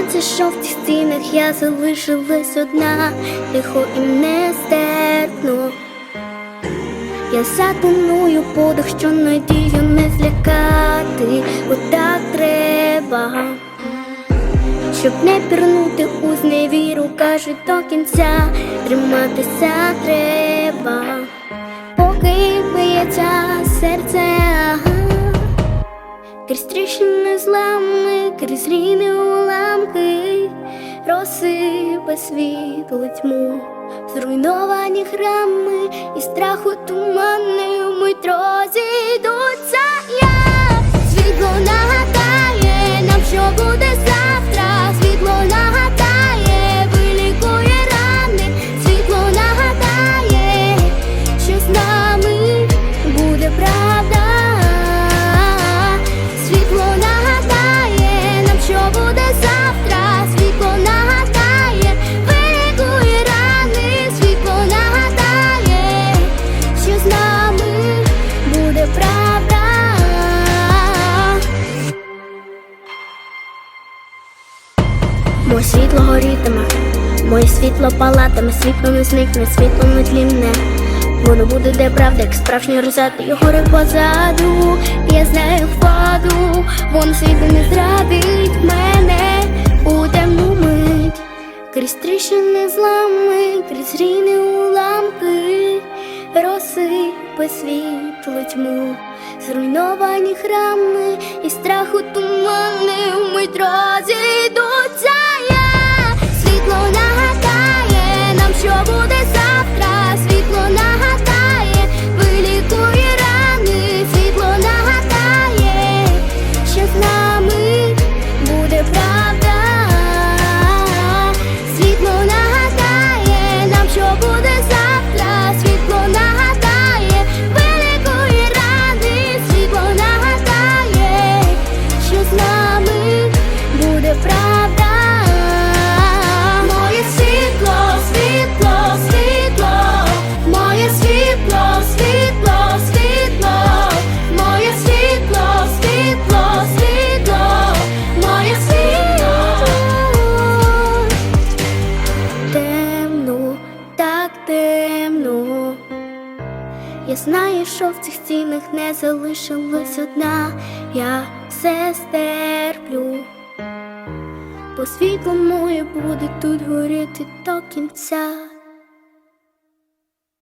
Здається, що в цих стінах я залишилась одна, тихо і нестерпно. Я затоную подих, що надію не злякати, отак треба, щоб не пірнути у зневіру, кажуть до кінця, триматися треба, поки б'ється серце. Тріщини злами, крізь ріни уламки, розсипе світло тьму, зруйновані храми і страху туманний вмить Моє світло горітиме, моє світло палатиме, світло не зникне, світло не тлінне. Воно буде де правда, як справжні розати, і гори позаду. Я знаю впаду, воно світло не зрадить мене у темну мить. Крізь тріщини злами, крізь ріни уламки, розсипе світло тьму, зруйновані храми і страху тумани вмить розійдуться я. Так темно. Я знаю, що в цих стінах не залишилась одна, я все стерплю. Бо світло моє буде тут горіти до кінця.